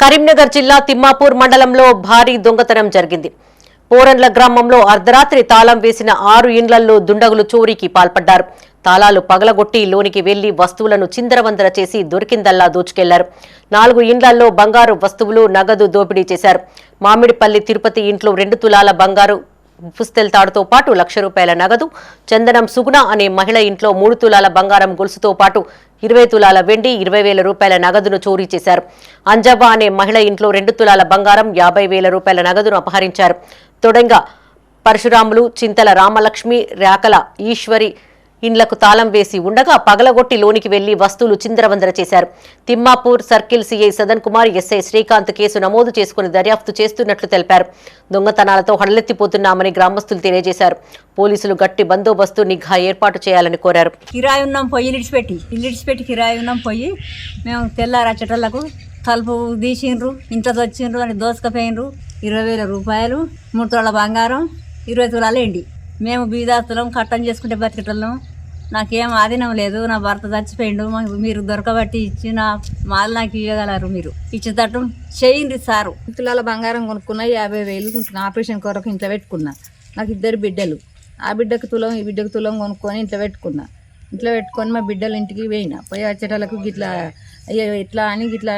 కరీంనగర్ జిల్లా తిమ్మాపూర్ మండలంలో భారీ దొంగతనం జరిగింది. పోరండ్ల గ్రామంలో అర్ధరాత్రి తాళం వేసిన ఆరు ఇండ్లల్లో దుండగులు చోరీకి పాల్పడ్డారు. తాళాలు పగలగొట్టి లోనికి వెళ్ళి వస్తువులను చిందరవందర చేసి దొరికిందల్లా దోచుకెళ్ళారు. నాలుగు ఇండ్లల్లో బంగారు వస్తువులు నగదు దోపిడీ చేశారు. మామిడిపల్లి తిరుపతి ఇంట్లో రెండు తులాల బంగారు పుస్తెల్ తాడుతో పాటు లక్ష రూపాయల నగదు చందనం సుగుణ అనే మహిళ ఇంట్లో మూడు తులాల బంగారం గొలుసుతో పాటు ఇరవై తులాల వెండి ఇరవై వేల రూపాయల నగదును చోరీ చేశారు. అంజవ్వ అనే మహిళ ఇంట్లో రెండు తులాల బంగారం యాభై వేల రూపాయల నగదును అపహరించారు. తొడంగా పరశురాములు చింతల రామలక్ష్మి రాకల ఈశ్వరి ఇండ్లకు తాళం వేసి ఉండగా పగలగొట్టి లోనికి వెళ్ళి వస్తువులు చిందరవందర చేశారు. Thimmapur circle CI Sadan Kumar SI Srikanth case నమోదు చేసుకుని దర్యాప్తు చేస్తున్నట్లు తెలిపారు. దొంగతనాలతో హడలెత్తిపోతున్నామని గ్రామస్తులు తెలియజేశారు. పోలీసులు గట్టి బందోబస్తు నిఘా ఏర్పాటు చేయాలని కోరారు. కిరాయి ఉన్నాం పొయ్యి ఇడిచిపెట్టి ఇల్లు కిరాయి ఉన్నాం పొయ్యి మేము తెల్లారి చెట్లకు తలుపు తీసిండ్రు ఇంత వచ్చిండ్రు అని దోసుకపోయినరు ఇరవై వేల రూపాయలు మూడు తులాల బంగారం ఇరవై తులాలు ఎండి మేము బీదాస్తులం కట్టం చేసుకుంటే బతికేటోళ్ళం. నాకేం ఆధీనం లేదు నా భర్త చచ్చిపోయిండు మీరు దొరకబట్టి ఇచ్చిన మాలు నాకు ఇవ్వగలరు మీరు. ఇచ్చేటట్టు చేయండి సారు. తులాల బంగారం కొనుక్కున్నా యాభై వేలు ఆపరేషన్ కొరకు ఇంట్లో పెట్టుకున్నా. నాకు ఇద్దరు బిడ్డలు. ఆ బిడ్డకు తులం ఈ బిడ్డకు తులం కొనుక్కొని ఇంట్లో పెట్టుకున్నా. ఇంట్లో పెట్టుకొని మా బిడ్డలు ఇంటికి పోయిన. పోయి వచ్చేటలకు గిట్లా అయ్యో ఇట్లా అని గిట్లా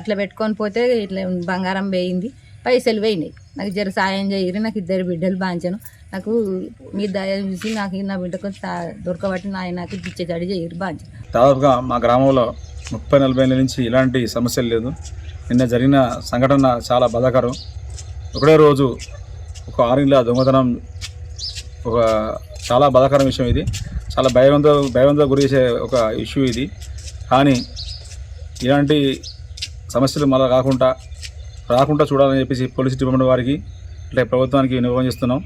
ఇట్లా పెట్టుకొని పోతే ఇట్లా బంగారం పోయింది పైసలు పోయినాయి. నాకు జర సాయం చేయరు నాకు ఇద్దరు బిడ్డలు బాంచను. నాకు మీ దయ చూసి నాకు నా బిడ్డకు దొరకబట్టి నా నాకు ఇచ్చేటడి చేయరు బాంచాను దాదాపుగా మా గ్రామంలో ముప్పై నలభై ఏళ్ళ నుంచి ఇలాంటి సమస్యలు లేదు. నిన్న జరిగిన సంఘటన చాలా బాధాకరం. ఒకటే రోజు ఒక ఆరింగ్ల దొంగతనం ఒక చాలా బాధాకరం విషయం ఇది. చాలా భయవంత భయవంత గురి చేసే ఒక ఇష్యూ ఇది. కానీ ఇలాంటి సమస్యలు మళ్ళీ రాకుండా రాకుండా చూడాలని చెప్పేసి పోలీస్ డిపార్ట్మెంట్ వారికి అంటే ప్రభుత్వానికి వినియోగం చేస్తున్నాం.